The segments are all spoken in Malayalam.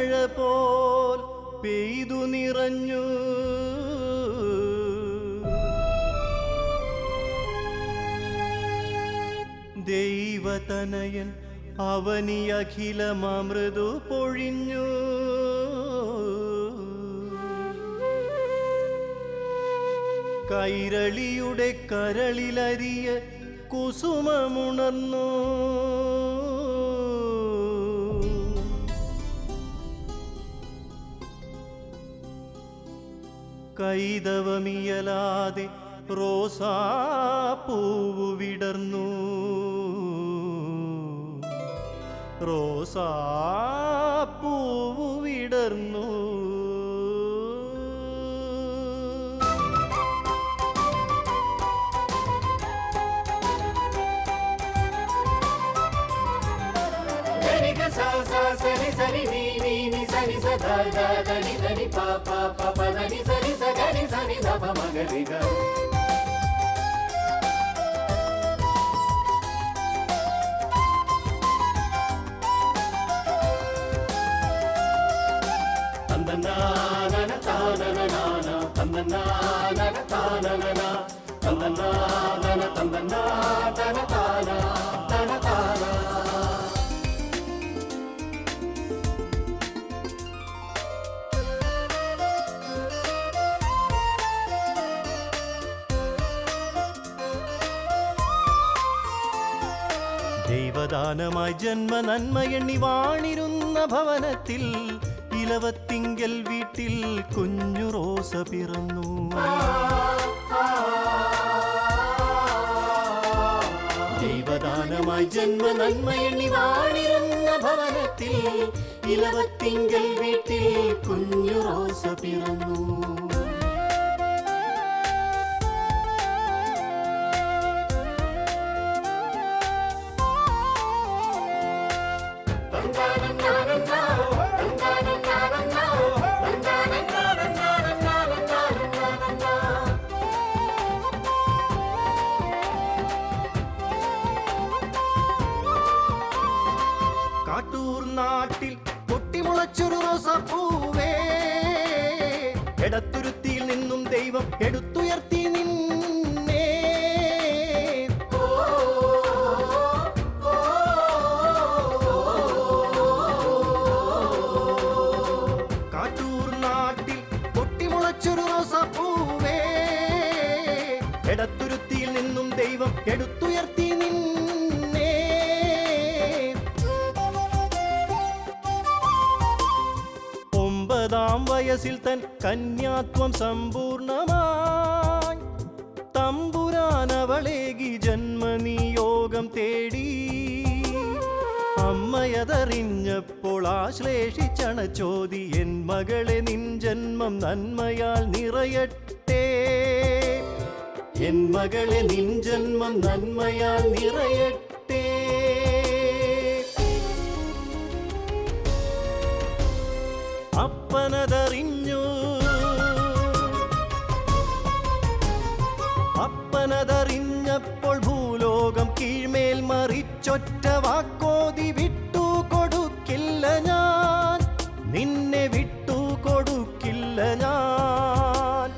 പെരുമഴ പോൽ പെയ്തു നിറഞ്ഞു. ദൈവതനയൻ അവനി അഖിലമൃതു പൊഴിഞ്ഞു. കൈരളിയുടെ കരളിലരിയ കുസുമമുണർന്നു. കൈതവമിയലാതെ റോസാപ്പൂവു വിടർന്നു റോസാപ്പൂവു വിടർന്നു గరిగ సా సా సరి సరి ని ని ని సరి స ద ద ద ని ద ని ప ప ప ప ద ని సరి స గ ని స ని ద ప మ గ రి గ తందనానన తానననాన తందనానన తాననన తందనానన తందనా తన తాన తన తాన ദൈവദാനമായി ജന്മ എണ്ണി വാണിരുന്ന ഭവനത്തിൽ ഇലവത്തിങ്കൽ വീട്ടിൽ കുഞ്ഞു റോസ പിറന്നു. ദൈവദാനമായി ജന്മ എണ്ണി വാണിരുന്ന ഭവനത്തിൽ ഇലവത്തിങ്കൽ വീട്ടിൽ കുഞ്ഞു റോസ പിറന്നു. നാട്ടിൽ പൊട്ടിമുളച്ചൊരു റോസപ്പൂവേ. എടത്തുരുത്തിയിൽ നിന്നും ദൈവം എടുത്തുയർത്തി നിന്നേ. കാട്ടൂർ നാട്ടിൽ പൊട്ടിമുളച്ചൊരു റോസപ്പൂവേ വയസ്സിൽ തൻ കന്യാത്വം സമ്പൂർണമായി. തമ്പുരാനവളേകി ജന്മനിയോഗം തേടി. അമ്മയതറിഞ്ഞപ്പോൾ ആശ്ലേഷിച്ചണ ചോദി എൻ മകളെ നിൻ ജന്മം നന്മയാൽ നിറയട്ടെ. എൻ മകളെ നിൻ ജന്മം നന്മയാൽ നിറയട്ടെ. അപ്പനതറിഞ്ഞു. അപ്പനതറിഞ്ഞപ്പോൾ ഭൂലോകം കീഴ്മേൽ മറിച്ചൊറ്റ വാക്കോതി വിട്ടു കൊടുക്കില്ല ഞാൻ. നിന്നെ വിട്ടു കൊടുക്കില്ല ഞാൻ.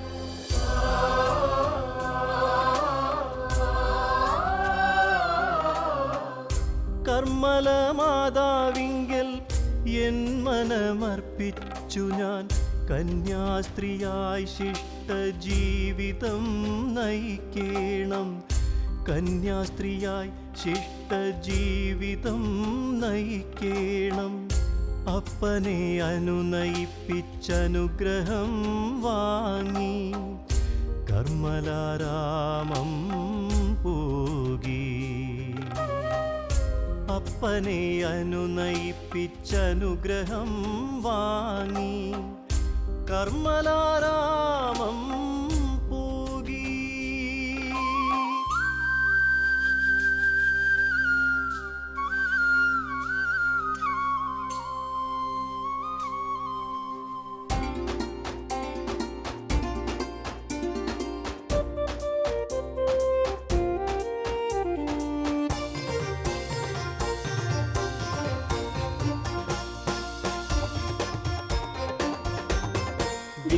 കർമ്മല മാതാവിങ്കൽ എൻ മനമർപ്പിച്ചു ഞാൻ. കന്യാസ്ത്രീയായി ശിഷ്ട ജീവിതം നയിക്കേണം. കന്യാസ്ത്രീയായി ശിഷ്ട ജീവിതം നയിക്കേണം. അപ്പനെ അനുനയിപ്പിച്ചനുഗ്രഹം വാങ്ങി. കർമ്മലാരാമം അപ്പനെ അനുനയിപ്പിച്ചനുഗ്രഹം വാങ്ങി. കർമ്മലാരാമം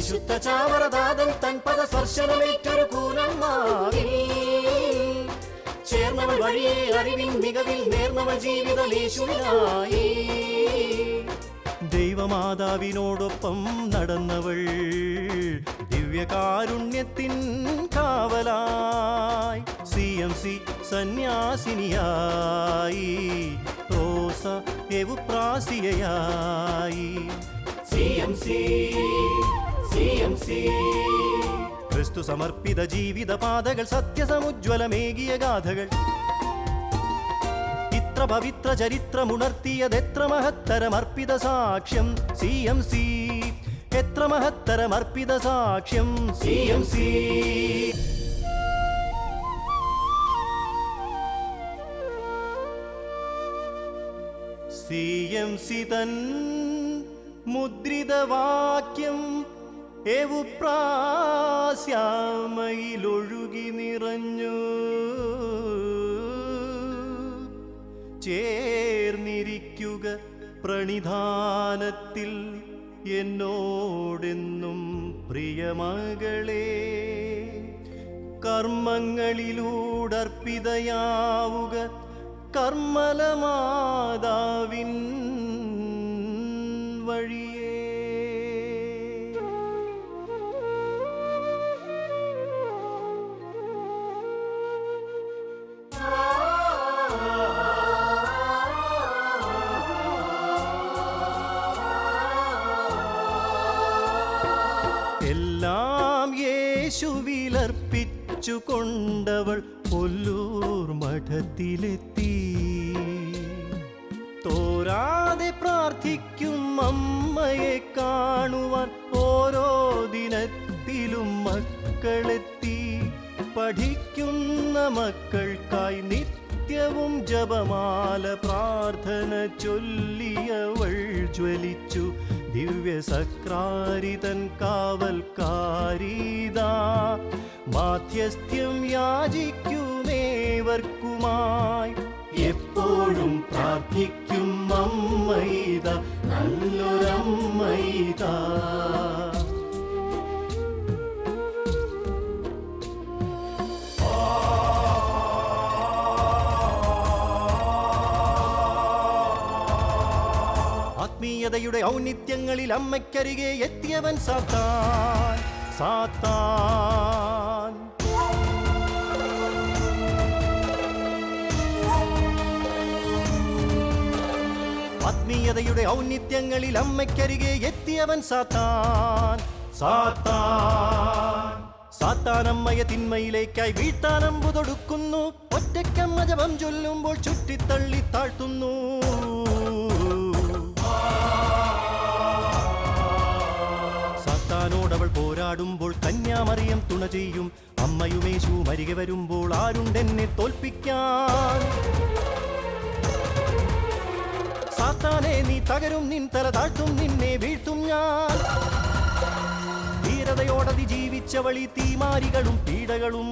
വിശുദ്ധ ചാവറദാതൻ തൻ പദസ്പർശനമേറ്റൊരു കൂനമ്മാവിൽ ചേർന്നവൾ വഴിയെ അറിവിൻ മികവിൽ നേർന്നവൾ ജീവിതമേശുവിനായി ദൈവമാതാവിനോടൊപ്പം നടന്നവൾ ദിവ്യകാരുണ്യത്തിൻ കാവലായി. സി എം സി സന്യാസിനിയായി. റോസ എവുപ്രാസിയയായി സി എം സി ക്രിസ്തു സമർപ്പിത ജീവിത പാതകൾ സത്യസമുജ്വലമേകിയ ഗാഥകൾ. ഇത്ര പവിത്ര ചരിത്രമുണർത്തിയതെത്ര മഹത്തരമർപ്പിത സാക്ഷ്യം? സി എം സി എത്ര മഹത്തരമർപ്പിത സാക്ഷ്യം? C M C C M C തൻ മുദ്രിതവാക്യം എവു പ്രാസ്യാമയിലൊഴുകി നിറഞ്ഞു. ചേർന്നിരിക്കുക പ്രണിധാനത്തിൽ എന്നോടെന്നും പ്രിയമകളെ. കർമ്മങ്ങളിലൂടർപ്പിതയാവുക കർമ്മലമാതാവിൻ യേശുവിലർപ്പിച്ചു കൊണ്ടവൾ കൊല്ലൂർ മഠത്തിലെത്തി. തോരാതെ പ്രാർത്ഥിക്കും അമ്മയെ കാണുവാൻ ഓരോ ദിനത്തിലും മക്കളെത്തി. പഠിക്കുന്ന മക്കൾക്കായി നിത്യവും ജപമാല പ്രാർത്ഥന ചൊല്ലിയവൾ ജ്വലിച്ചു. ദിവ്യ സക്രാരിതൻ കാവൽക്കാരീതാ. മാധ്യസ്ഥ്യം യാചിക്കുമേവർക്കുമായി എപ്പോഴും പ്രാർത്ഥിക്കും അമ്മയിത നല്ലൊരമ്മയിത ആത്മീയതയുടെ ഔന്നിത്യങ്ങളിൽ അമ്മയ്ക്കരികെ എത്തിയവൻ സാത്താൻ സാത്താൻ. ആത്മീയതയുടെ ഔന്നിത്യങ്ങളിൽ അമ്മയ്ക്കരികെ എത്തിയവൻ സാത്താൻ സാത്താൻ. സാത്താനമ്മയെ തിന്മയിലേക്കായി വീട്ടാനമ്പു തൊടുക്കുന്നു. ഒറ്റയ്ക്കമ്മ ജപം ചൊല്ലുമ്പോൾ ചുറ്റിത്തള്ളി താഴ്ത്തുന്നു. സാത്താനോടവൾ പോരാടുമ്പോൾ കന്യാമറിയം തുണ ചെയ്യും. അമ്മയുമേശു മരികെ വരുമ്പോൾ ആരുണ്ടെന്നെ തോൽപ്പിക്കാൻ? സാത്താനെ നീ തകരും നിൻ തല താഴ്ത്തും നിന്നെ വീഴ്ത്തും ഞാൻ. ധീരതയോടതി ജീവിച്ചവളി തീമാരികളും പീഡകളും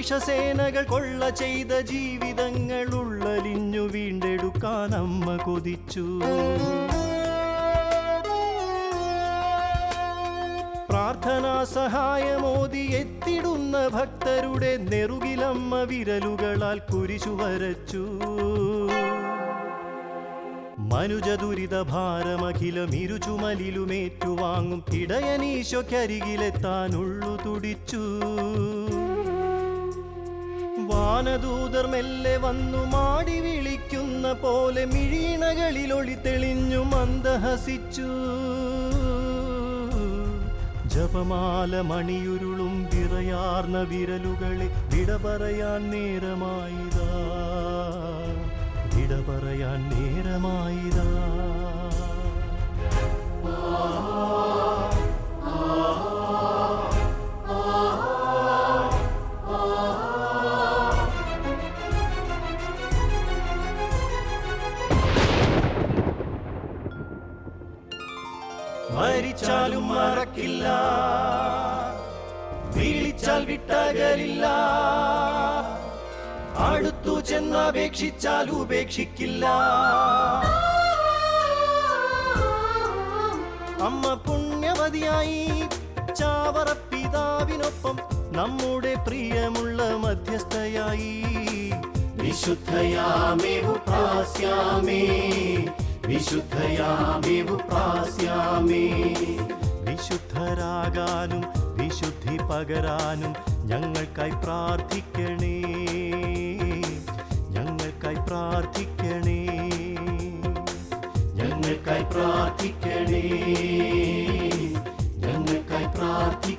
വിഷസേനകൾ കൊള്ള ചെയ്ത ജീവിതങ്ങൾ ഉള്ളലിഞ്ഞു വീണ്ടെടുക്കാൻ അമ്മ കൊതിച്ചു. പ്രാർത്ഥനാ സഹായമോതി എത്തിടുന്ന ഭക്തരുടെ നെറുകിലമ്മ വിരലുകളാൽ കുരിശു വരച്ചു മനുജ ദുരിത ഭാരമഖിലം ഇരുചുമലിലുമേറ്റുവാങ്ങും ഇടയനീശോക്കരികിലെത്താനുള്ളു തുടിച്ചു. വാനദൂതർ മെല്ലെ വന്നു മാടി വിളിക്കുന്ന പോലെ മിഴീണകളിൽ ഒളി തെളിഞ്ഞു മന്ദഹസിച്ചു. ജപമാല മണിയുരുളും വിറയാർന്ന വിരലുകളെ വിട പറയാൻ നേരമായിതാ. വിട പറയാൻ നേരമായിതാ. മരിച്ചാലും വിളിച്ചാൽ വിട്ടകലില്ല. അടുത്തു ചെന്നപേക്ഷിച്ചാൽ ഉപേക്ഷിക്കില്ല. അമ്മ പുണ്യവതിയായി ചാവറ പിതാവിനൊപ്പം നമ്മുടെ പ്രിയമുള്ള മധ്യസ്ഥയായി. വിശുദ്ധയാമേവു പ്രാസ്യാമേ വിശുദ്ധരാകാനും വിശുദ്ധി പകരാനും ഞങ്ങൾക്കായി പ്രാർത്ഥിക്കണേ. ഞങ്ങൾക്കായി പ്രാർത്ഥിക്കണേ. ഞങ്ങൾക്കായി പ്രാർത്ഥിക്കണേ. ഞങ്ങൾക്കായി പ്രാർത്ഥി